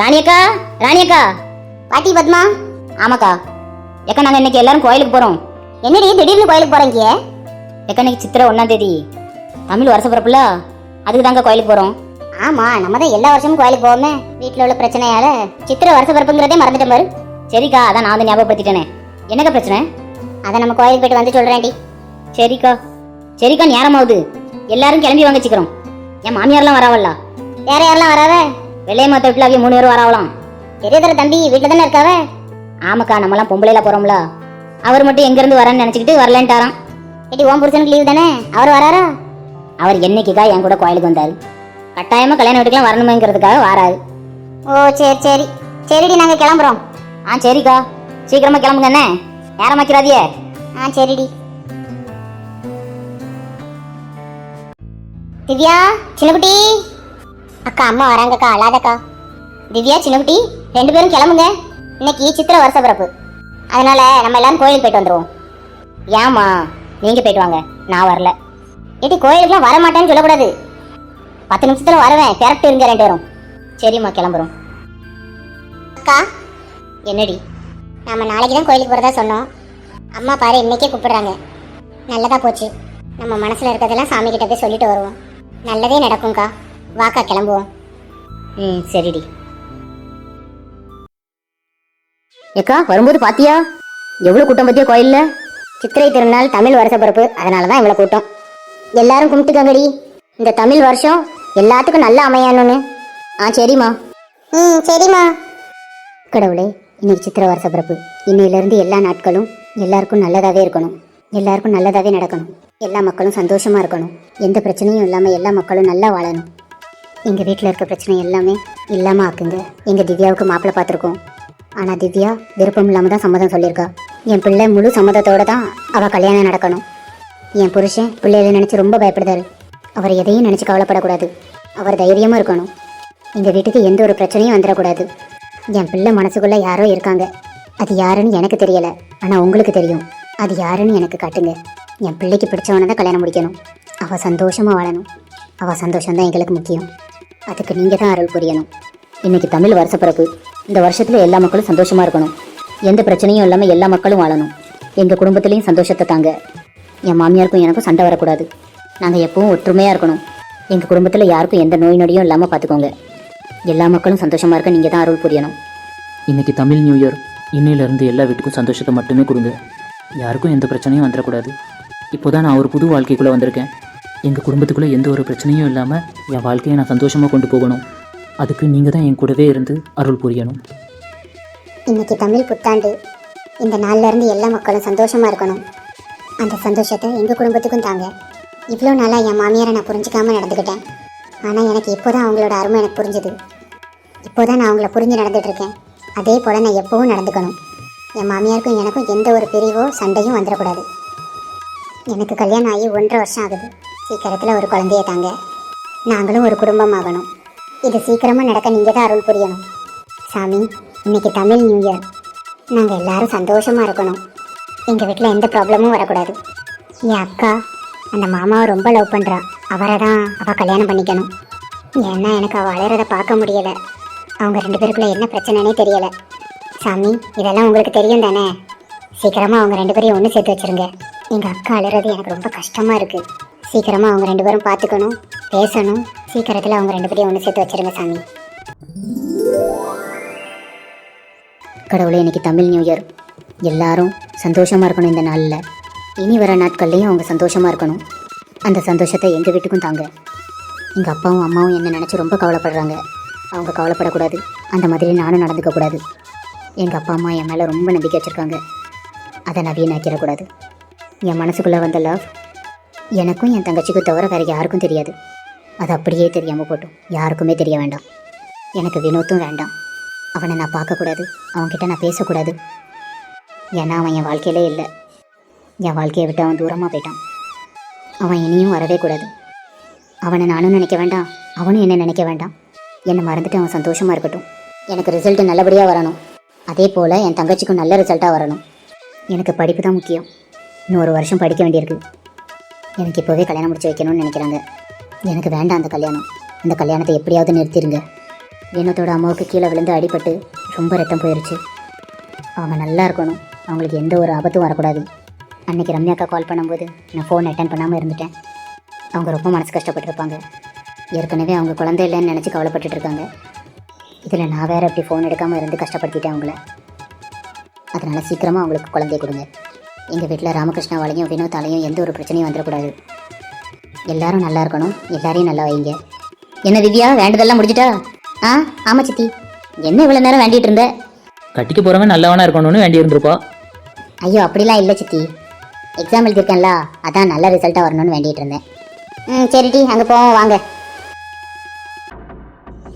ராணியக்கா ராணியக்கா. பாட்டி பத்மா. ஆமாக்கா. ஏக்கா நாங்கள் இன்னைக்கு எல்லாரும் கோயிலுக்கு போகிறோம் என்னடி திடீர்னு கோயிலுக்கு போறீங்க? ஏக்கா இன்னைக்கு சித்திரை ஒன்றாம் தேதி. தமிழ் வருஷ பிறப்புல அதுக்கு தாங்க கோயிலுக்கு போகிறோம் ஆமா நம்ம தான் எல்லா வருஷமும் கோயிலுக்கு போவோமே. வீட்ல உள்ள பிரச்சனையால சித்திரை வருஷ பிறப்புங்கிறதே மறந்துட்டேன் பாரு. சரிக்கா அதான் நான் வந்து ஞாபகப்படுத்திட்டேனே. என்னக்கா பிரச்சனை? அதை நம்ம கோயிலுக்கு போயிட்டு வந்து சொல்றேன்டி. சரிக்கா. சரிக்கா நேரமாகுது. எல்லாரும் கிளம்பி வாங்க சீக்கிரம். என் மாமியார்லாம் வராவல்ல? வேற யாரெல்லாம் வராவ? வெள்ளைய மாத்த வீட்டுல அவங்க மூணு பேர் வராவலாம். பெரியதர தம்பி வீட்டுல தானே இருக்காவ? ஆமாக்கா நம்மலாம் பொம்பளையில போறோம்ல. அவர் மட்டும் எங்கேருந்து வரேன்னு நினச்சிக்கிட்டு வரலன்ட்டாராம். ஏடி ஓம் புருஷனுக்கு லீவு தானே? அவர் வராரா? அவர் என்னைக்குக்கா என் கூட கோயிலுக்கு வந்தார்? கட்டாயமா கல்யாண வீட்டுக்குலாம் வரணுமேங்கிறதுக்காக வராது ஓ சரி சரி. சரிடி நாங்க கிளம்புறோம். ஆ சரிக்கா. சீக்கிரமா கிளம்புங்க என்ன? நேரம் வைக்கிறாதியே ஆ சரிடி. திவ்யா சின்னக்குட்டி. அக்கா அம்மா வராங்கக்கா அழாதக்கா. திவ்யா சின்னகுட்டி ரெண்டு பேரும் கிளம்புங்க. இன்னைக்கு சித்திரை வருஷ பிறப்பு. அதனால நம்ம எல்லாரும் கோயிலுக்கு போயிட்டு வந்துடுவோம் ஏமா நீங்க போயிட்டு வாங்க. நான் வரல. ஏடி கோயிலுக்குலாம் வர மாட்டேன்னு சொல்லக்கூடாது. பத்து நிமிஷத்துல வருவேன். கரெக்ட் இருங்க ரெண்டு பேரும். சரிம்மா கிளம்புறோம். அக்கா என்னடி? நம்ம நாளைக்கு தான் கோயிலுக்கு போகிறதா சொன்னோம். அம்மா பாரு இன்னைக்கே கூப்பிடுறாங்க. நல்லதா போச்சு. நம்ம மனசுல இருக்கிறதெல்லாம் சாமி கிட்ட போய் சொல்லிட்டு வருவோம். நல்லதே நடக்கும்க்கா. வாக்கா கிளம்புவோம். ம் சரிடி. ஏக்கா வரும்போது பாத்தியா? எவ்வளவு கூட்டம் பத்தியா கோயில்ல? சித்திரை திருநாள் தமிழ் வருஷ பிறப்பு அதனால தான் இவ்வளோ கூட்டம். எல்லாரும் கும்பிட்டுக்கங்கடி. இந்த தமிழ் வருஷம் எல்லாத்துக்கும் நல்லா அமையணும்னு. ஆ சரிம்மா. ம் சரிம்மா. கடவுளே இன்னைக்கு சித்திரை வருஷ பிறப்பு. இன்னையிலிருந்து எல்லா நாட்களும் எல்லாருக்கும் நல்லதாவே இருக்கணும். எல்லாருக்கும் நல்லதாவே நடக்கணும். எல்லா மக்களும் சந்தோஷமா இருக்கணும். எந்த பிரச்சனையும் இல்லாம எல்லா மக்களும் நல்லா வாழணும். எங்கள் வீட்டில் இருக்க பிரச்சனை எல்லாமே இல்லாமல் ஆக்குங்க. எங்கள் திவ்யாவுக்கு மாப்பிள்ளை பார்த்துருக்கோம். ஆனால் திவ்யா விருப்பம் இல்லாமல் தான் சம்மதம் சொல்லியிருக்கா. என் பிள்ளை முழு சம்மதத்தோட தான் அவள் கல்யாணம் நடக்கணும். என் புருஷன் பிள்ளைகளை நினச்சி ரொம்ப பயப்படுதாரு அவர் எதையும் நினச்சி கவலைப்படக்கூடாது. அவர் தைரியமாக இருக்கணும். எங்கள் வீட்டுக்கு எந்த ஒரு பிரச்சனையும் வந்துடக்கூடாது. என் பிள்ளை மனசுக்குள்ளே யாரோ இருக்காங்க. அது யாருன்னு எனக்கு தெரியலை. ஆனால் உங்களுக்கு தெரியும். அது யாருன்னு எனக்கு காட்டுங்க. என் பிள்ளைக்கு பிடிச்சவனை தான் கல்யாணம் முடிக்கணும். அவள் சந்தோஷமாக வாழணும். அவள் சந்தோஷம் தான் எங்களுக்கு முக்கியம். அதுக்கு நீங்கள் தான் அருள் புரியணும். இன்னைக்கு தமிழ் வருஷப்பிறப்பு இந்த வருஷத்தில் எல்லா மக்களும் சந்தோஷமாக இருக்கணும். எந்த பிரச்சனையும் இல்லாமல் எல்லா மக்களும் வாழணும். எங்கள் குடும்பத்துலேயும் சந்தோஷத்தை தாங்க. என் மாமியாருக்கும் எனக்கும் சண்டை வரக்கூடாது. நாங்கள் எப்பவும் ஒற்றுமையாக இருக்கணும். எங்கள் குடும்பத்தில் யாருக்கும் எந்த நோய் நொடியும் இல்லாமல் பார்த்துக்கோங்க எல்லா மக்களும் சந்தோஷமாக இருக்க நீங்கள் தான் அருள் புரியணும். இன்னைக்கு தமிழ் நியூ இயர். இன்னையிலேருந்து எல்லா வீட்டுக்கும் சந்தோஷத்தை மட்டுமே கொடுங்க. யாருக்கும் எந்த பிரச்சனையும் வந்துடக்கூடாது. இப்போ தான் நான் ஒரு புது வாழ்க்கைக்குள்ளே வந்திருக்கேன். எங்கள் குடும்பத்துக்குள்ளே எந்த ஒரு பிரச்சனையும் இல்லாமல் என் வாழ்க்கையை நான் சந்தோஷமாக கொண்டு போகணும். அதுக்கு நீங்கள் தான் என் கூடவே இருந்து அருள் புரியணும். இன்னைக்கு தமிழ் புத்தாண்டு. இந்த நாளில் இருந்து எல்லா மக்களும் சந்தோஷமாக இருக்கணும். அந்த சந்தோஷத்தை எங்கள் குடும்பத்துக்கும் தாங்க. இவ்வளோ நாளாக என் மாமியாரை நான் புரிஞ்சுக்காம நடந்துக்கிட்டேன். ஆனால் எனக்கு இப்போதான் அவங்களோட அருமை எனக்கு புரிஞ்சுது. இப்போ தான் நான் அவங்கள புரிஞ்சு நடந்துகிட்ருக்கேன் அதே போல் நான் எப்போவும் நடந்துக்கணும். என் மாமியாருக்கும் எனக்கும் எந்த ஒரு பிரிவோ சண்டையும் வந்துடக்கூடாது. எனக்கு கல்யாணம் ஆகி ஒன்றரை வருஷம் ஆகுது. சீக்கிரத்தில் ஒரு குழந்தைய தாங்க. நாங்களும் ஒரு குடும்பமாகணும். இது சீக்கிரமாக நடக்க நீங்கள் தான் அருள் புரியணும். சாமி இன்னைக்கு தமிழ் நியூ இயர். நாங்கள் எல்லாரும் சந்தோஷமாக இருக்கணும். எங்கள் வீட்டில் எந்த ப்ராப்ளமும் வரக்கூடாது. என் அக்கா அந்த மாமாவை ரொம்ப லவ் பண்ணுறா அவரை தான் அவள் கல்யாணம் பண்ணிக்கணும். ஏன்னா எனக்கு அவள் அழறதை பார்க்க முடியலை. அவங்க ரெண்டு பேருக்குள்ள என்ன பிரச்சனைனே தெரியலை. சாமி இதெல்லாம் உங்களுக்கு தெரியும் தானே? சீக்கிரமாக அவங்க ரெண்டு பேரையும் ஒன்று சேர்த்து வச்சிருங்க. எங்கள் அக்கா அழுறது எனக்கு ரொம்ப கஷ்டமாக இருக்குது சீக்கிரமாக அவங்க ரெண்டு பேரும் பார்த்துக்கணும் பேசணும். சீக்கிரத்தில் அவங்க ரெண்டு பேரையும் ஒன்று சேர்த்து வச்சிருங்க சாமி. கடவுளே இன்னைக்கு தமிழ் நியூ இயர். எல்லாரும் சந்தோஷமாக இருக்கணும் இந்த நாளில். இனி வர நாட்கள்லையும் அவங்க சந்தோஷமாக இருக்கணும். அந்த சந்தோஷத்தை எங்கள் வீட்டுக்கும் தாங்க. எங்கள் அப்பாவும் அம்மாவும் என்ன நினச்சி ரொம்ப கவலைப்படுறாங்க. அவங்க கவலைப்படக்கூடாது. அந்த மாதிரி நானும் நடந்துக்கக்கூடாது எங்கள் அப்பா அம்மா என் மேலே ரொம்ப நம்பிக்கை வச்சுருக்காங்க. அதை நான் வீணாக்கிடக்கூடாது. என் மனசுக்குள்ளே வந்த லவ் எனக்கும் என் தங்கச்சிக்கும் தவிர வேறு யாருக்கும் தெரியாது. அது அப்படியே தெரியாமல் போட்டும். யாருக்குமே தெரிய வேண்டாம். எனக்கு வினோத்தும் வேண்டாம். அவனை நான் பார்க்கக்கூடாது. அவன்கிட்ட நான் பேசக்கூடாது. ஏன்னா அவன் என் வாழ்க்கையிலே இல்லை. என் வாழ்க்கையை விட்டு அவன் தூரமாக போயிட்டான். அவன் இனியும் வரவே கூடாது. அவனை நானும் நினைக்க வேண்டாம். அவனும் என்ன நினைக்க வேண்டாம். என்னை மறந்துட்டு அவன் சந்தோஷமாக இருக்கட்டும். எனக்கு ரிசல்ட்டு நல்லபடியாக வரணும். அதே போல் என் தங்கச்சிக்கும் நல்ல ரிசல்ட்டாக வரணும். எனக்கு படிப்பு தான் முக்கியம். இன்னும் ஒரு வருஷம் படிக்க வேண்டியிருக்கு. எனக்கு இப்போவே கல்யாணம் முடிச்சு வைக்கணும்னு நினைக்கிறாங்க. எனக்கு வேண்டாம் அந்த கல்யாணம். அந்த கல்யாணத்தை எப்படியாவது நிறுத்திடுங்க வினோத்தோட அம்மாவுக்கு கீழே விழுந்து அடிபட்டு ரொம்ப ரத்தம் போயிடுச்சு அவங்க நல்லா இருக்கணும். அவங்களுக்கு எந்த ஒரு ஆபத்தும் வரக்கூடாது. அன்னைக்கு ரம்யாக்கா கால் பண்ணும்போது நான் ஃபோன் அட்டன் பண்ணாமல் இருந்துட்டேன். அவங்க ரொம்ப மனசு கஷ்டப்பட்டிருப்பாங்க. ஏற்கனவே அவங்க குழந்தை இல்லைன்னு நினச்சி கவலைப்பட்டுட்ருக்காங்க இதில் நான் வேறு இப்படி ஃபோன் எடுக்காமல் இருந்து கஷ்டப்படுத்திட்டேன் அவங்கள. அதனால் சீக்கிரமாக அவங்களுக்கு குழந்தைய கொடுங்க. எங்கள் வீட்டில் ராமகிருஷ்ணாவாலையும் வினோத்தாலையும் எந்த ஒரு பிரச்சனையும் வந்துடக்கூடாது. எல்லாரும் நல்லா இருக்கணும். எல்லாரையும் நல்லா வைங்க. என்ன திவ்யா வேண்டதெல்லாம் முடிஞ்சிட்டா? ஆ ஆமாம் சித்தி. என்ன இவ்வளோ நேரம் வேண்டிட்டு இருந்த? கட்டிக்க போகிறவன் நல்லவனா இருக்கணும்னு வேண்டி இருந்திருப்பா. ஐயோ அப்படிலாம் இல்லை சித்தி. எக்ஸாம் எழுதியிருக்கேன்ல அதான் நல்ல ரிசல்ட்டாக வரணும்னு வேண்டிட்டு இருந்தேன். ம் சரிடி அங்கே போவோம் வாங்க.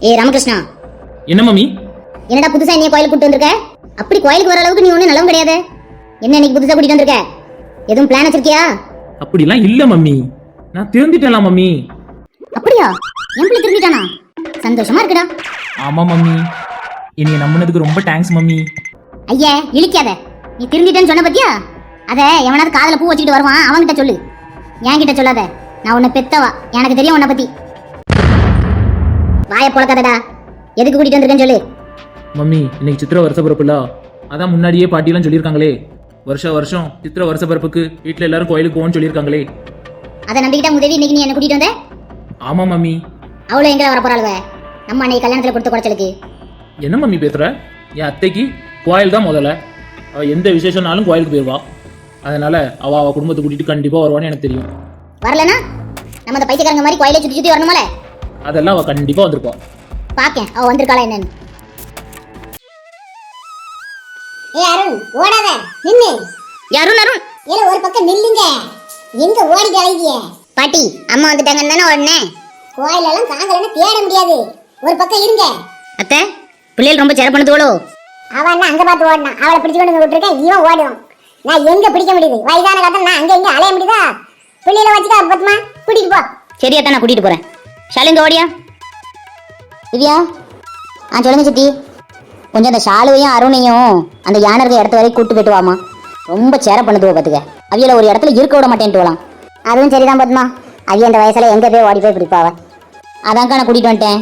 ஏ ராமகிருஷ்ணா. என்ன மம்மி? என்னடா புதுசா நீ கோயிலுக்கு கூட்டு வந்திருக்க? அப்படி கோயிலுக்கு வர அளவுக்கு நீ ஒன்றும் நல்லவும் கிடையாது. என்ன இன்னைக்கு புதுசா கூட்டிட்டு வந்திருக்க? எதுவும் பிளான் வச்சிருக்கியா? அப்படிலாம் இல்ல மம்மி. நான் திருந்திட்டேன்ல மம்மி. அப்படியா? என் பிள்ளை திரும்பிட்டானா சந்தோஷமா இருக்குடா. ஆமா மம்மி. என்னைய நம்பினதுக்கு ரொம்ப தேங்க்ஸ் மம்மி. ஐயா இழிக்காத. நீ திரும்பிட்டேன்னு சொன்ன பத்தியா? அத எவனாவது காதுல பூ வச்சுக்கிட்டு வருவான் அவன்கிட்ட சொல்லு. என்கிட்ட சொல்லாத. நான் உன்னை பெத்தவா. எனக்கு தெரியும் உன்னை பத்தி. வாயை பொழக்காதடா. எதுக்கு கூட்டிட்டு வந்திருக்கேன்னு சொல்லு. மம்மி இன்னைக்கு சித்திர வருஷ பிறப்புல அதான் முன்னாடியே பாட்டிலாம் சொல்லியிருக்காங்களே. வருஷ வருஷம் சித்திர வருஷ பிறப்புக்கு வீட்டில் எல்லாரும் கோயிலுக்கு போவோம்னு சொல்லியிருக்காங்களே. அதை நம்பிக்கிட்ட உதவி இன்னைக்கு நீ என்ன கூட்டிட்டு வந்த? ஆமா மம்மி. அவ்வளோ எங்க வர போறாளுவ. நம்ம அன்னைக்கு கல்யாணத்துல கொடுத்த குறைச்சலுக்கு என்ன மம்மி பேசுற? என் அத்தைக்கு கோயில் தான் முதல்ல. அவ எந்த விசேஷம்னாலும் கோயிலுக்கு போயிடுவா அதனால அவ அவ குடும்பத்தை கூட்டிட்டு கண்டிப்பா வருவான்னு எனக்கு தெரியும். வரலனா? நம்ம அந்த பைத்தியக்காரங்க மாதிரி கோயிலை சுத்தி சுத்தி வரணுமல? அதெல்லாம் அவ கண்டிப்பா வந்திருப்பா. பாக்கேன். அவ வந்திருக்காளா என்னன்னு. ஏ அருண் ஓடாத நின்னு யாரும் அருண் ஏல ஒரு பக்கம் நில்லுங்க. எங்க ஓடி கலைவிய பாட்டி அம்மா வந்துட்டாங்கன்னு தானே உடனே கோயிலெல்லாம் தாங்கலன்னு தேட முடியாது. ஒரு பக்கம் இருங்க. அத்தை பிள்ளைகள் ரொம்ப சேர பண்ணுதுவளோ அவன் அங்க பார்த்து ஓடினான் அவளை பிடிச்சு கொண்டு விட்டுருக்கேன் இவன் ஓடுவான். நான் எங்க பிடிக்க முடியுது? வயதான காலத்துல நான் அங்க எங்க அலைய முடியுதா? பிள்ளைகளை வச்சுக்கா பத்துமா? கூட்டிட்டு போ. சரி அத்தை நான் கூட்டிட்டு போறேன். ஷாலுங்க ஓடியா? திவ்யா? ஆ சொல்லுங்க சித்தி. கொஞ்சம் அந்த ஷாலுவையும் அருணையும் அந்த யானை இருக்க இடத்து வரைக்கும் கூட்டு போயிட்டு வாமா ரொம்ப சேர பண்ணுதுவோ பார்த்துக்க அவியல ஒரு இடத்துல இருக்க விட மாட்டேன்ட்டு வரலாம் அதுவும் சரிதான் பத்மா. அவிய அந்த வயசுல எங்க போய் ஓடி போய் பிடிப்பாவ அதான்க்கா நான் கூட்டிட்டு வந்துட்டேன்.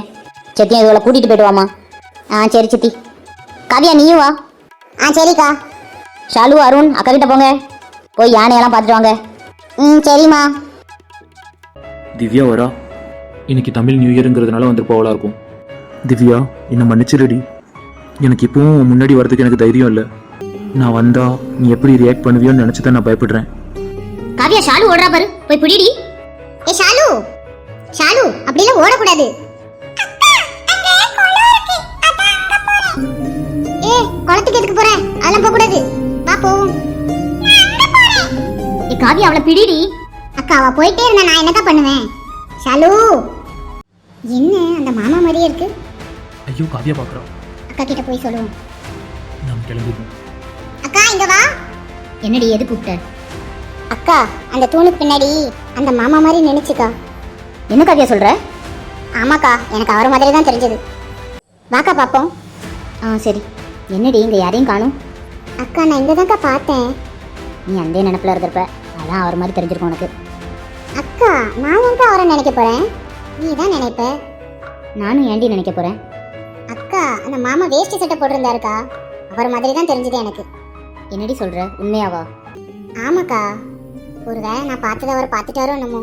சத்தியம் இதுவளை கூட்டிட்டு போயிட்டு வாமா ஆ சரி சித்தி. காவியா நீயும் வா. ஆ சரிக்கா. ஷாலு அருண் அக்கா கிட்ட போங்க. போய் யானையெல்லாம் பார்த்துட்டு வாங்க. ம் சரிம்மா. திவ்யா வரா? இன்னைக்கு தமிழ் நியூ இயருங்கிறதுனால வந்திருப்பவளா இருக்கும். திவ்யா என்னை மன்னிச்சிருடி. எனக்கு இப்பவும் முன்னாடி வரதுக்கு எனக்கு தைரியம் இல்லை. நான் வந்தா நீ எப்படி ரியாக்ட் பண்ணுவியோன்னு நினச்சி தான் நான் பயப்படுறேன். காவியா ஷாலு ஓடுறா பாரு. போய் பிடிடி. ஏ ஷாலு. ஷாலு அப்படிலாம் ஓடக்கூடாது. ஏ குளத்துக்கு எதுக்கு போற? அதெல்லாம் போக கூடாது வா போவோம். ஏ காவியா அவளை பிடிடி. அக்கா அவ போயிட்டே இருந்தா நான் என்னக்கா பண்ணுவேன்? ஷாலு. என்ன அந்த மாமா மாதிரியே இருக்கு. ஐயோ காவியா பார்க்குறோம் அக்கா கிட்ட போய் சொல்லுவோம். நாம் கிளம்பிடுவோம் அக்கா இங்க வா. என்னடி எது கூப்பிட்ட? அக்கா அந்த தூணுக்கு பின்னாடி அந்த மாமா மாதிரி நினைச்சுக்கா என்ன காவியா சொல்ற? ஆமாக்கா எனக்கு அவர் மாதிரி தான் தெரிஞ்சது. வாக்கா பாப்போம். ஆ சரி. என்னடி இங்க யாரையும் காணும்? அக்கா நான் இங்க தான்க்கா பார்த்தேன். நீ அந்த நினப்புல இருந்திருப்ப. அதான் அவர் மாதிரி தெரிஞ்சிருக்கும் உனக்கு. அக்கா நான் ஏன்க்கா அவரை நினைக்க போறேன்? நீ தான் நினைப்ப. நானும் ஏண்டி நினைக்க போறேன்? அக்கா அந்த மாமா வேஷ்டி சட்டை போட்டிருந்தாருக்கா. அவர் மாதிரி தான் தெரிஞ்சது எனக்கு. என்னடி சொல்ற? உண்மையாவா? ஆமாக்கா. ஒருவேளை நான் பார்த்ததை அவர் பார்த்துட்டாரோ என்னமோ.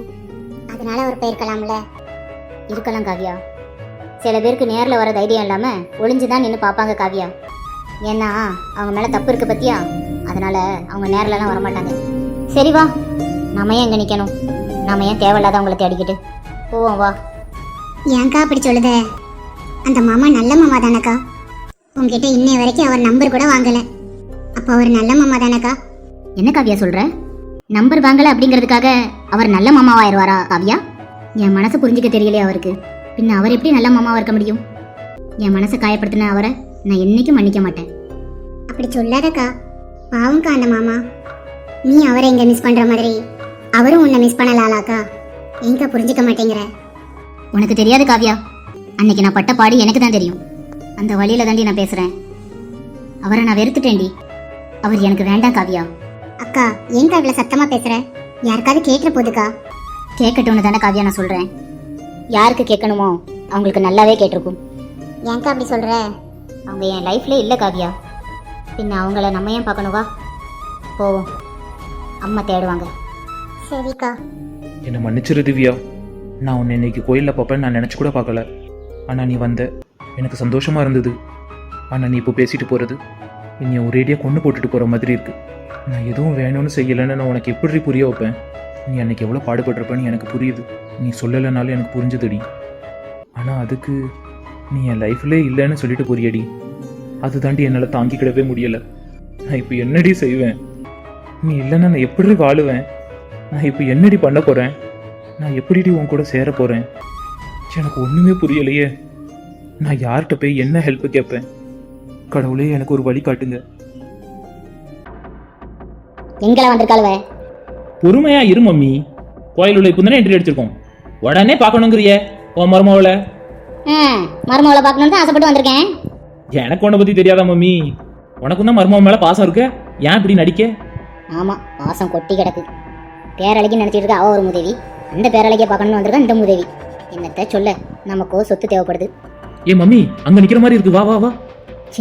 அதனால அவர் போயிருக்கலாம்ல. இருக்கலாம் காவியா. சில பேருக்கு நேர்ல வர தைரியம் இல்லாம ஒளிஞ்சு தான் நின்று பார்ப்பாங்க காவியா. ஏன்னா அவங்க மேல தப்பு இருக்கு பத்தியா? அதனால அவங்க நேர்லலாம் வர மாட்டாங்க சரி வா. நாம ஏன் இங்க நிக்கணும்? நாம ஏன் தேவையில்லாதவங்களை தேடிக்கிட்டு? போவோம் வா. ஏன்க்கா அப்படி சொல்லுத. அந்த மாமா நல்ல மாமா தானக்கா? உங்ககிட்ட இன்னை வரைக்கும் அவர் நம்பர் கூட வாங்கல. அப்போ அவர் நல்ல மாமா தானக்கா? என்ன காவியா சொல்ற? நம்பர் வாங்கல அப்படிங்கிறதுக்காக அவர் நல்ல மாமாவாயிருவாரா காவியா? என் மனசை புரிஞ்சுக்க தெரியலையே அவருக்கு. பின்ன அவர் எப்படி நல்ல மாமாவா இருக்க முடியும்? என் மனசை காயப்படுத்தின அவரை நான் என்னைக்கும் மன்னிக்க மாட்டேன். அப்படி சொல்லாதக்கா. பாவம்க்கா அந்த மாமா. நீ அவரை இங்க மிஸ் பண்ற மாதிரி அவரும் உன்னை மிஸ் பண்ணலாலாக்கா ஏங்கா புரிஞ்சுக்க மாட்டேங்கிற. உனக்கு தெரியாது காவியா. அன்னைக்கு நான் பட்ட பாடு எனக்கு தான் தெரியும். அந்த வழியில தாண்டி நான் பேசுறேன். அவரை நான் வெறுத்துட்டேன்டி. அவர் எனக்கு வேண்டாம் காவியா. அக்கா ஏங்கா இவ்வளவு சத்தமா பேசுற? யாருக்காவது கேட்டுற போதுக்கா? கேட்கட்டும்னு தானே காவியா நான் சொல்றேன். யாருக்கு கேட்கணுமோ அவங்களுக்கு நல்லாவே கேட்டிருக்கும். ஏன்க்கா அப்படி சொல்ற? அவங்க என் லைஃப்ல இல்லை காவியா. பின்ன அவங்கள நம்ம ஏன் பார்க்கணும்? வா. போவோம். அம்மா தேடுவாங்க. சரிக்கா. என்னை மன்னிச்சிரு திவ்யா. நான் உன்னை இன்னைக்கு கோயிலில் பார்ப்பேன்னு நான் நினச்சி கூட பார்க்கல. ஆனால் நீ வந்த. எனக்கு சந்தோஷமா இருந்தது. ஆனால் நீ இப்போ பேசிட்டு போகிறது என்னை ஒரேடியாக கொண்டு போட்டுட்டு போகிற மாதிரி இருக்குது நான் எதுவும் வேணும்னு செய்யலைன்னு நான் உனக்கு எப்படி புரிய வைப்பேன்? நீ அன்னைக்கு எவ்வளோ பாடுபட்டிருப்பேன்னு எனக்கு புரியுது. நீ சொல்லலைனாலும் எனக்கு புரிஞ்சுதுடி. ஆனால் அதுக்கு நீ என் லைஃப்லே இல்லைன்னு சொல்லிட்டு புரியடி அது தாண்டி என்னால் தாங்கிக்கிடவே முடியலை. நான் இப்போ என்னடி செய்வேன்? நீ இல்லைன்னா நான் எப்படி வாழுவேன்? நான் இப்போ என்னடி பண்ண போகிறேன் நான் எப்படிடி உன் கூட சேர போகிறேன் எனக்கு ஒன்றுமே புரியலையே. நான் யார்கிட்ட போய் என்ன ஹெல்ப் கேட்பேன்? கடவுளே எனக்கு ஒரு வழி காட்டுங்க. எங்களை வந்திருக்காளுவ? பொறுமையா இரு மம்மி. கோயிலுள்ள இப்போ தானே என்ட்ரி அடிச்சிருக்கோம் உடனே பார்க்கணுங்கிறிய உன் மருமவளை. ம் மருமகளை பார்க்கணுன்னு தான் ஆசைப்பட்டு வந்திருக்கேன். எனக்கு உன்னை பற்றி தெரியாதா மம்மி? உனக்கும் தான் மருமவ மேலே பாசம் இருக்க? ஏன் இப்படி நடிக்க? ஆமாம் வாசம் கொட்டி கிடக்கு. பேரழகி நினச்சிட்டு இருக்க அவ ஒரு முதவி அந்த பேரழகியை பார்க்கணும்னு வந்திருக்கா இந்த முதவி என்னத்த சொல்ல? நமக்கோ சொத்து தேவைப்படுது. ஏ மம்மி அங்கே நிற்கிற மாதிரி இருக்கு. வா வா வா.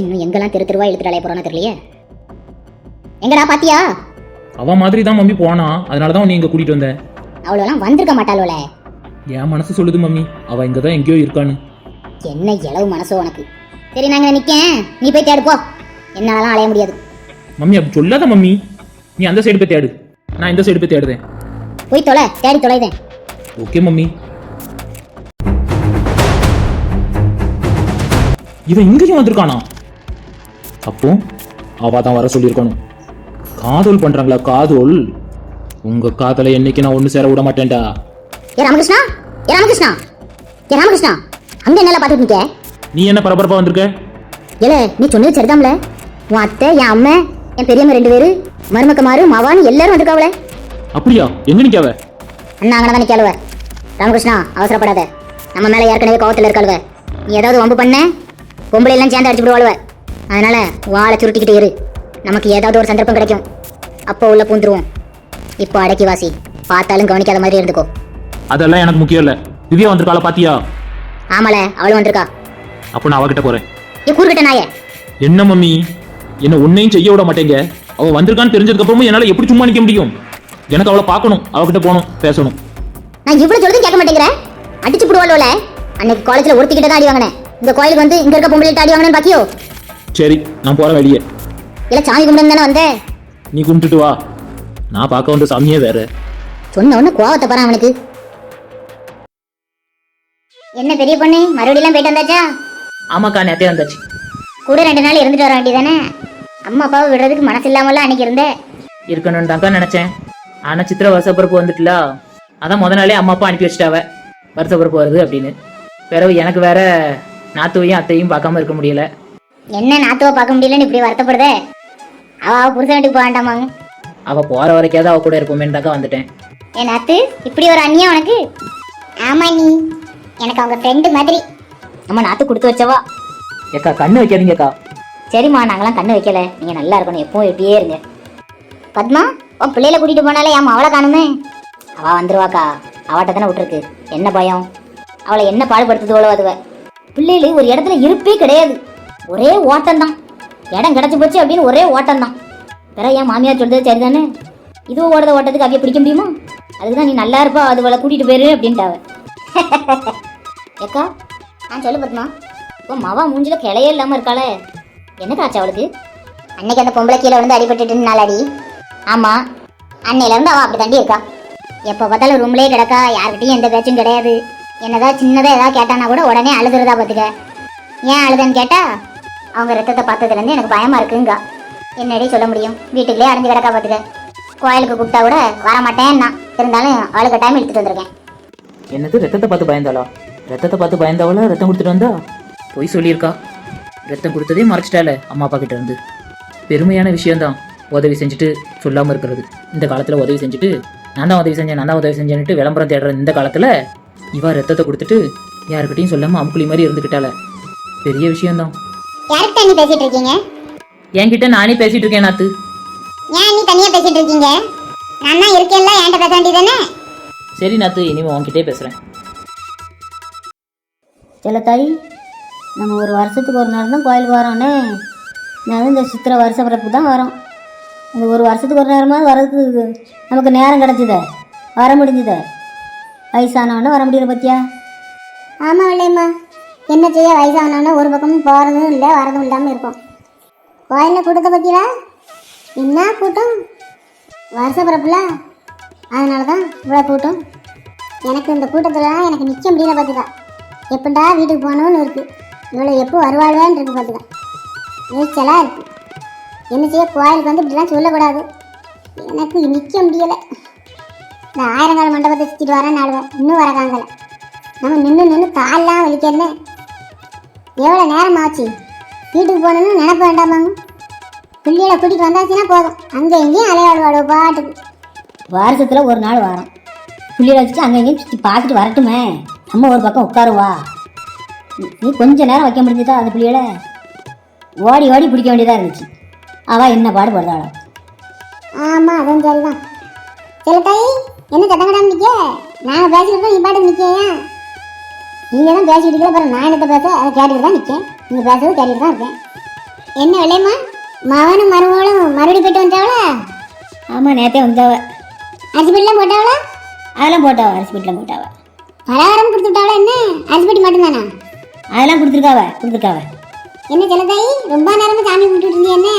இன்னும் எங்கெல்லாம் தெரு தெருவா இழுத்துட்டு அலைய போறானோ தெரியலையே. எங்கடா பாத்தியா? அவ மாதிரி தான் மம்மி போனா. அதனால தான் உன்னை இங்கே கூட்டிகிட்டு வந்தேன். அவ்வளோலாம் வந்திருக்க மாட்டாளோல. என் மனசு சொல்லுது மம்மி. அவள் இங்கே தான் எங்கேயோ இருக்கான்னு. என்ன இளவு மனசோ உனக்கு. சரி நாங்க நிக்கேன். நீ போய் தேடு போ. என்னாலலாம் அலைய முடியாது. மம்மி அப்படி சொல்லாத மம்மி. நீ அந்த சைடு போய் தேடு. நான் இந்த சைடு போய் தேடுதேன் போய் தொலை. தேடி தொலைதேன். Okay mummy. இவன் இங்கேயும் வந்திருக்கானா? அப்போ அவ தான் வர சொல்லியிருக்கணும். காதல் பண்றாங்களா காதல்? உங்க காதலை என்னைக்கு நான் ஒண்ணு சேர விட மாட்டேன்டா. ஏ ராமகிருஷ்ணா? ஏ ராமகிருஷ்ணா? ஏ ராமகிருஷ்ணா அங்க என்னல பாத்துட்டு நிக்க நீ என்ன பரபரப்பா வந்திருக்க? ஏல நீ சொன்னது சரிதாம்ல? உன் அத்தை என் அம்மா என் பெரியம்மா ரெண்டு பேரு மருமக்க மாறு மவான்னு எல்லாரும் வந்திருக்காவல அப்படியா? எங்க நிக்காவ? அண்ணா அங்கே தான் நிற்காளுவ ராமகிருஷ்ணா அவசரப்படாத. நம்ம மேலே ஏற்கனவே கோவத்தில் இருக்காளுவ. நீ ஏதாவது வம்பு பண்ண. பொம்பளை எல்லாம் சேர்ந்து அடிச்சு விடுவாளுவ. அதனால வாழை சுருட்டிக்கிட்டு இரு. நமக்கு ஏதாவது ஒரு சந்தர்ப்பம் கிடைக்கும். அப்போ உள்ள பூந்துருவோம். இப்போ அடக்கி வாசி. பார்த்தாலும் கவனிக்காத மாதிரி இருந்துக்கோ. அதெல்லாம் எனக்கு முக்கியம் இல்ல. திவ்யா வந்திருக்காள பாத்தியா? ஆமால அவளும் வந்திருக்கா. அப்போ நான் அவகிட்ட போறேன். ஏ கூறுகிட்ட நாயே. என்ன மம்மி? என்ன ஒன்னையும் செய்ய விட மாட்டேங்க. அவ வந்திருக்கான்னு தெரிஞ்சதுக்கு அப்புறமும் என்னால எப்படி சும்மா நிக்க முடியும்? எனக்கு அவளை பார்க்கணும் அவகிட்ட போகணும் பேசணும். நான் இவ்வளவு சொல்லுதும் கேட்க மாட்டேங்கிறேன் அடிச்சு விடுவாளோல அன்னைக்கு காலேஜ்ல ஒருத்திக்கிட்ட தான் அடி வாங்கினேன். இந்த கோயிலுக்கு வந்து இங்க இருக்க பொம்பளை அடி வாங்கினேன்னு பாக்கியோ சரி நான் போறேன் வெளியே இல்ல சாமி கும்பிட்டு தானே வந்தேன் நீ கும்பிட்டுட்டு வா. நான் பார்க்க வந்த சாமியே வேற. சொன்ன உடனே கோவத்தை பாரு அவனுக்கு. என்ன பெரிய பொண்ணு மறுபடியும் போயிட்டு வந்தாச்சா? ஆமாக்கா நேத்தே வந்தாச்சு. கூட ரெண்டு நாள் இருந்துட்டு வர வேண்டியதானே? அம்மா அப்பாவை விடுறதுக்கு மனசு இல்லாமல அன்னைக்கு இருந்த? இருக்கணும்னு தான்க்கா நினச்சேன். ஆனால் சித்திரை வருஷப்பிறப்பு வந்துட்டுல. அதான் முத நாளே அம்மா அப்பா அனுப்பி வச்சிட்டாவ. வருஷப்பிறப்பு வருது அப்படின்னு. பிறகு எனக்கு வேற நாத்துவையும் அத்தையும் பார்க்காம இருக்க முடியல. என்ன நாத்துவ பார்க்க முடியலன்னு இப்படி வருத்தப்படுதே? அவ அவ புருஷன் வீட்டுக்கு போக வேண்டாமாங்க? அவள் போகிற வரைக்காவது அவ கூட இருப்போமேன்னு தாக்கா வந்துட்டேன். என் நாத்து இப்படி ஒரு அண்ணியா உனக்கு? ஆமா நீ. எனக்கு அவங்க ஃப்ரெண்டு மாதிரி. நம்ம நாத்து கொடுத்து வச்சவா? ஏக்கா கண்ணு வைக்காதீங்கக்கா சரிம்மா நாங்களாம் கண்ணு வைக்கல. நீங்க நல்லா இருக்கணும் எப்பவும் இப்படியே இருங்க. பத்மா உன் பிள்ளையில கூட்டிட்டு போனாலே ஏன் அவளை காணுமே? அவ வந்துருவாக்கா. அவட்ட தானே விட்டுருக்கு. என்ன பயம்? அவளை என்ன பாடுபடுத்துதோளோ அதுவ? பிள்ளைகளு ஒரு இடத்துல இருப்பே கிடையாது. ஒரே ஓட்டம் தான் இடம் கிடைச்சு போச்சு அப்படின்னு ஒரே ஓட்டம் தான் பிற என் மாமியார் சொல்றது சரிதானே? இதுவும் ஓடுற ஓட்டத்துக்கு அவைய பிடிக்க முடியுமா? அதுக்கு தான் நீ நல்லா இருப்பா அதுவளை கூட்டிட்டு போயிரு அப்படின்ட்டாவ. ஏக்கா ஆ சொல்லு பத்மா. உன் மவா மூஞ்சில கிளையே இல்லாம இருக்காளே. என்னக்கா ஆச்சு அவளுக்கு? அன்னைக்கு அந்த பொம்பளை கீழே வந்து அடிபட்டுட்டு நாளாடி ஆமா. அன்னையில இருந்து அவ அப்படி தாண்டி இருக்கா. எப்போ பார்த்தாலும் ரூம்லயே கிடக்கா யார்கிட்டயும் எந்த பேச்சும் கிடையாது. என்னதான் சின்னதாக ஏதாவது கேட்டானா கூட உடனே அழுதுறதா பார்த்துக்க ஏன் அழுதன்னு கேட்டா அவங்க ரத்தத்தை பார்த்ததுலேருந்து எனக்கு பயமாக இருக்குங்க. என்னடி சொல்ல முடியும்? வீட்டுக்குள்ளே அடைஞ்சு கிடக்கா பார்த்துக்க கோயிலுக்கு கூப்பிட்டா கூட வர நான் இருந்தாலும் அவளுக்கு டைம் எடுத்துட்டு வந்திருக்கேன். என்னது ரத்தத்தை பார்த்து பயந்தாளா? ரத்தத்தை பார்த்து பயந்தவளா ரத்தம் கொடுத்துட்டு வந்தா? பொய் சொல்லியிருக்கா? ரத்தம் கொடுத்ததே மறைச்சிட்டால அம்மா அப்பா கிட்ட இருந்து. பெருமையான விஷயம்தான். உதவி செஞ்சுட்டு சொல்லாமல் இருக்கிறது. இந்த காலத்தில் உதவி செஞ்சுட்டு நான் தான் உதவி செஞ்சேன் நான் தான் உதவி செஞ்சேன்ட்டு விளம்பரம் தேடுற இந்த காலத்தில் இவ ரத்தத்தை கொடுத்துட்டு யாருக்கிட்டையும் சொல்லாமல் அமுக்குழி மாதிரி இருந்துக்கிட்டால பெரிய விஷயம்தான். யார்கிட்ட நீ பேசிட்டு இருக்கீங்க? என்கிட்ட நானே பேசிட்டு இருக்கேன் நாத்து. ஏன் நீ தனியா பேசிட்டு இருக்கீங்க? நான் தான் இருக்கேன்ல என்கிட்ட பேச வேண்டியதானே சரி நாத்து இனிமே உன்கிட்டே பேசுகிறேன் செல்லத்தாய் நம்ம ஒரு வருஷத்துக்கு ஒரு நேரம் தான் கோயிலுக்கு வரோன்னே நான் இந்த சித்திரை வருஷ பிறப்பு தான் வரோம். இந்த ஒரு வருஷத்துக்கு ஒரு நேரமாவது வர்றதுக்கு நமக்கு நேரம் கிடச்சிதே வர முடிஞ்சுதே. வயசானவனும் வர முடியல பத்தியா? ஆமாம் இல்லையம்மா என்ன செய்ய வயசானவனா ஒரு பக்கமும் போகிறதும் இல்லை வரதும் இல்லாமல் இருக்கும். கோயிலில் கூட்டத்தை பற்றியா என்ன கூட்டம்? வருஷ பிறப்புல அதனால தான் இவ்வளோ கூட்டம். எனக்கு இந்த கூட்டத்தில் எனக்கு நிற்க முடியல பார்த்துக்கா எப்படா வீட்டுக்கு போகணும்னு இருக்குது இவ்வளோ எப்போ வருவாழ்வான்னு இருக்கு பார்த்துக்கா நீச்சலாக இருக்குது என்ன செய்ய கோயிலுக்கு வந்து இப்படிலாம் சொல்லக்கூடாது. எனக்கு நிற்க முடியலை. இந்த ஆயிரங்கால மண்டபத்தை சுற்றிட்டு வரேன் நாடுவேன் இன்னும் வரக்காங்கல நம்ம நின்று நின்று கால்லாம் வலிக்கிறேன்னு எவ்வளோ நேரம் ஆச்சு? வீட்டுக்கு போகணுன்னு நினைப்ப வேண்டாமாங்க. பிள்ளைகளை கூட்டிகிட்டு வந்தாச்சுன்னா போதும். அங்கே எங்கேயும் அலையாடுவாடு பாட்டுக்கு. வருஷத்தில் ஒரு நாள் வரோம். பிள்ளைகளை வச்சுட்டு அங்கே எங்கேயும் சுற்றி பார்த்துட்டு வரட்டுமே. நம்ம ஒரு பக்கம் உட்காருவா? நீ கொஞ்ச நேரம் வைக்க முடிஞ்சுதா அந்த பிள்ளைகளை? ஓடி ஓடி பிடிக்க வேண்டியதாக இருந்துச்சு. அவள் என்ன பாடுபடுறாளோ? ஆமாம் அதுவும் சரிதான். சில தாய் என்ன சத்தங்கடாம நிற்க நாங்கள் பேசிக்கிட்டு நீ பாட்டுக்கு நிற்கேன் நீங்கள் தான் பேசிக்கிட்டு இருக்கீங்க அப்புறம் நான் என்னத்த பேச? அதை கேட்டுட்டு தான் நிற்கேன் நீங்கள் பேசுறது கேட்டுட்டு தான் இருக்கேன். என்ன விலையம்மா மகனும் மருமகளும் மறுபடியும் போயிட்டு வந்தாவளா? ஆமாம் நேற்றே வந்தவ. அரிசி பெட்டிலாம் போட்டாவளா? அதெல்லாம் போட்டாவ அரிசி வீட்டில் போட்டாவ. பலகாரம் கொடுத்து விட்டாவளா என்ன? பெட்டி மட்டும்தானா? அதெல்லாம் கொடுத்துருக்காவ கொடுத்துருக்காவ. என்ன சில தாய் ரொம்ப நேரமா சாமி இருந்தீங்க என்ன?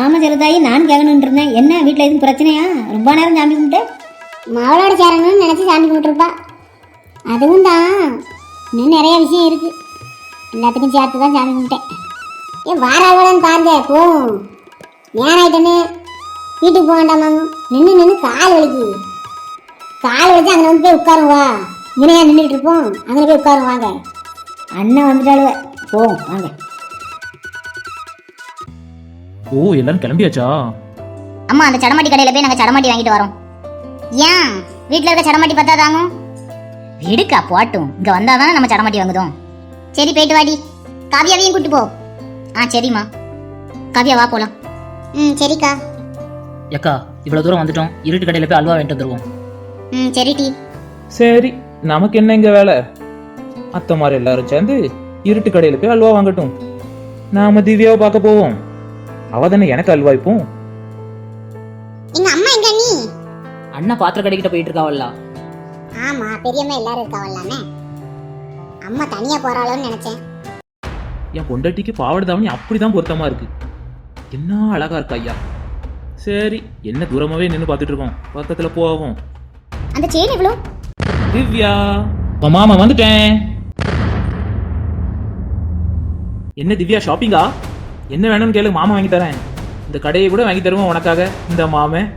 ஆமாம் சிலதாயி நான் கேட்கணுன்ட்டு இருந்தேன். என்ன வீட்டில் எதுவும் பிரச்சனையா? ரொம்ப நேரம் சாமி கும்பிட்டு? மகளோட சேரணும்னு நினச்சி சாமி கும்பிட்டுருப்பா. அதுவும் தான். இன்னும் நிறைய விஷயம் இருக்கு. எல்லாத்துக்கும் சேர்த்து தான் சாமி கும்பிட்டேன். ஏ வாராவளன்னு பாருங்க போகும் நேரம் ஆயிட்டேன்னு வீட்டுக்கு போக வேண்டாமாங்க நின்று நின்று கால் வலிக்கு கால் வலிச்சு அங்கே வந்து போய் உட்காரும் வா. இணையா நின்றுட்டு இருப்போம்? அங்கே போய் உட்காரும் வாங்க. அண்ணன் வந்துட்டாளுவ போவோம் வாங்க. ஓ எல்லாரும் கிளம்பியாச்சா? அம்மா அந்த சடமாட்டி கடையில் போய் நாங்கள் சடமாட்டி வாங்கிட்டு வரோம். ஏன்? வீட்டில் இருக்க சடமாட்டி பத்தாதாங்க விடுக்கா போட்டும். இங்கே வந்தால் தானே நம்ம சடமாட்டி வாங்குதோம். சரி போயிட்டு வாடி. காவியாவையும் கூட்டு போ. ஆ சரிம்மா. காவியா வா போலாம். ம் சரிக்கா. ஏக்கா இவ்வளோ தூரம் வந்துட்டோம். இருட்டு கடையில் போய் அல்வா வாங்கிட்டு வந்துருவோம். ம் சரி டி. சரி நமக்கு என்ன இங்க வேலை? அத்தை மாதிரி எல்லாரும் சேர்ந்து இருட்டு கடையில போய் அல்வா வாங்கட்டும். நாம திவ்யாவை பார்க்க போவோம். அவ தானே எனக்கு அல்வா அண்ணா பாத்திர கடைக்கிட்ட போயிட்டு இருக்காவல்ல ஆமா பெரியம்மா எல்லாரும் இருக்காவல்லாமே. அம்மா தனியா போறாளோன்னு நினைச்சேன். என் பொண்டாட்டிக்கு பாவாடை தாவணி அப்படிதான் பொருத்தமா இருக்கு. என்ன அழகா இருக்கா ஐயா. சரி என்ன தூரமாவே நின்று பார்த்துட்டு இருக்கோம். பக்கத்துல போவோம். அந்த செயின் எவ்வளோ? திவ்யா உன் மாமா வந்துட்டேன். என்ன திவ்யா ஷாப்பிங்கா என்ன வேணும்னு கேளு மாமா வாங்கி தரேன். இந்த கடையை கூட வாங்கி தருவோம் உனக்காக இந்த மாமன்.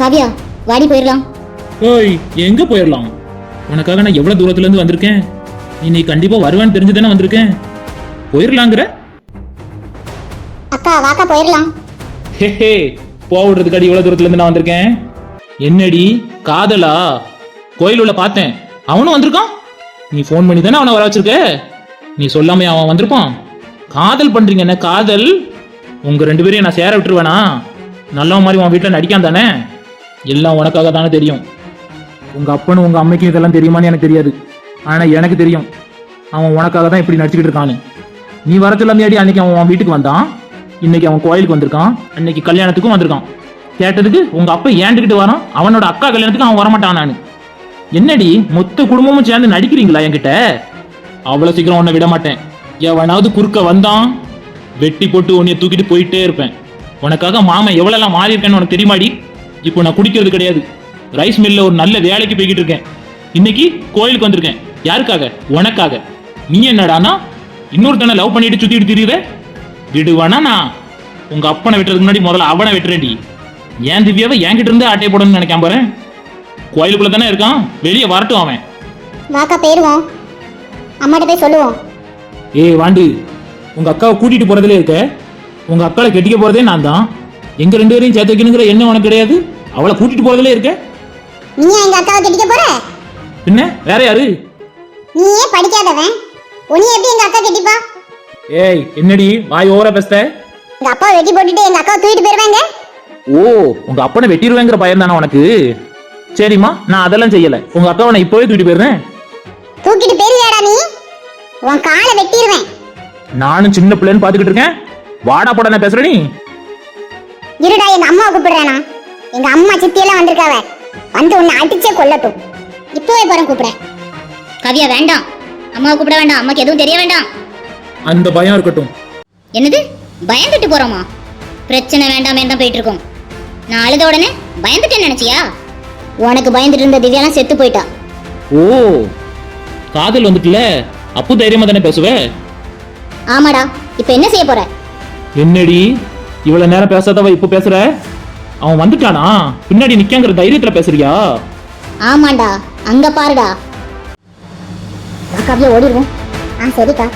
காவியா வாடி போயிடலாம் ஓய் எங்க போயிடலாம் உனக்காக நான் எவ்வளவு தூரத்துல இருந்து வந்திருக்கேன்? நீ கண்டிப்பா வருவேன்னு தெரிஞ்சு தானே வந்திருக்கேன். போயிடலாங்கிற அக்கா வாக்கா போயிடலாம் ஹே ஹே போவிடுறதுக்கு அடி இவ்வளவு தூரத்துல இருந்து நான் வந்திருக்கேன். என்னடி காதலா? கோயில் உள்ள பார்த்தேன். அவனும் வந்திருக்கான்? நீ ஃபோன் பண்ணி தானே அவனை வர வச்சிருக்க? நீ சொல்லாம அவன் வந்திருப்பான்? காதல் பண்றீங்க என்ன காதல்? உங்க ரெண்டு பேரையும் நான் சேர விட்டுருவேனா? நல்லவன் மாதிரி உன் வீட்டுல நடிக்காம தானே? எல்லாம் உனக்காக தானே தெரியும். உங்க அப்பனும் உங்க அம்மைக்கும் இதெல்லாம் தெரியுமான்னு எனக்கு தெரியாது. ஆனா எனக்கு தெரியும். அவன் உனக்காக தான் இப்படி நடிச்சுக்கிட்டு இருக்கான்னு நீ வர சொல்லாமையாடி அன்னைக்கு அவன் அவன் வீட்டுக்கு வந்தான். இன்னைக்கு அவன் கோயிலுக்கு வந்திருக்கான். அன்னைக்கு கல்யாணத்துக்கும் வந்திருக்கான். கேட்டதுக்கு உங்க அப்பா ஏண்டுக்கிட்டு வரான். அவனோட அக்கா கல்யாணத்துக்கு அவன் வரமாட்டான் நான். என்னடி மொத்த குடும்பமும் சேர்ந்து நடிக்கிறீங்களா என்கிட்ட? அவ்வளவு சீக்கிரம் உன்னை விட மாட்டேன். எவனாவது குறுக்க வந்தான் வெட்டி போட்டு உன்னைய தூக்கிட்டு போயிட்டே இருப்பேன். உனக்காக மாமன் எவ்வளவு மாறி இருக்கேன்னு உனக்கு தெரியுமாடி? இப்போ நான் குடிக்கிறது கிடையாது. ரைஸ் மில்ல ஒரு நல்ல வேலைக்கு போய்கிட்டு இருக்கேன். இன்னைக்கு கோயிலுக்கு வந்திருக்கேன். யாருக்காக? உனக்காக. நீ என்னடானா இன்னொருத்தனை லவ் பண்ணிட்டு சுத்திட்டு திரியுற? விடுவானா நான்? உங்க அப்பனை வெட்டுறதுக்கு முன்னாடி முதல்ல அவனை வெட்டுறேன்டி. ஏன் திவ்யாவை என்கிட்ட இருந்து ஆட்டையை போடணும்னு நினைக்காம பாரு. கோயிலுக்குள்ள தானே இருக்கான். வெளியே வரட்டும் அவன். வாக்கா போயிடுவோம் அம்மாட்ட போய் சொல்லுவோம். ஏய் வாண்டு. உங்க அக்காவை கூட்டிட்டு போறதுல இருக்க. உங்க அக்காவை கெட்டிக்க போறதே நான் தான். எங்க ரெண்டு பேரையும் சேர்த்து வைக்கணுங்கிற எண்ணம் உனக்கு கிடையாது? அவளை கூட்டிட்டு போறதுல இருக்க? நீ எங்க அக்காவை கட்டிக்க போற? பின்ன? வேற யாரு? நீயே படிக்காதவன். உன்னை எப்படி எங்க அக்கா கட்டிப்பா? ஏய் என்னடி வாய் ஓவரா பேசுற? எங்க அப்பா வெட்டி போட்டுட்டு எங்க அக்காவை தூக்கிட்டு போயிருவாங்க. ஓ உங்க அப்பனை வெட்டிடுவேங்கிற பயம் தானே உனக்கு? சரிம்மா நான் அதெல்லாம் செய்யல. உங்க அக்காவை நான் இப்போவே தூக்கிட்டு போயிடுறேன். தூக்கிட்டு போயிருவியாடா நீ? உன் காலை வெட்டிடுவேன் நானும் சின்ன பிள்ளைன்னு பாத்துக்கிட்டு இருக்கேன். வாடா போடா நான் பேசுற நீ. இருடா எங்க அம்மாவை கூப்பிடுறேனா எங்க அம்மா சித்தியெல்லாம் வந்திருக்காவ. வந்து உன்னை அடிச்சே கொல்லட்டும். இப்போவே போறேன் கூப்பிடுறேன் கவியா வேண்டாம். அம்மாவை கூப்பிட வேண்டாம். அம்மாக்கு எதுவும் தெரிய வேண்டாம். அந்த பயம் இருக்கட்டும். என்னது? பயந்துட்டு போறோமா? பிரச்சனை வேண்டாமே தான் போயிட்டு இருக்கோம் நான் அழுத உடனே பயந்துட்டேன்னு நினைச்சியா? உனக்கு பயந்துட்டு இருந்த திவ்யாலாம் செத்து போயிட்டா. ஓ காதல் வந்துட்டுல? அப்பு தைரியமா தானே பேசுவ? ஆமாடா. இப்போ என்ன செய்ய போற? என்னடி? இவ்வளவு நேரம் பேசாதவ இப்ப பேசுற? அவன் வந்துட்டானா? பின்னாடி நிக்காங்கிற தைரியத்துல பேசுறியா? ஆமாண்டா அங்க பாருடா. வா ஓடிடுவோம் ஆ சரிக்கா.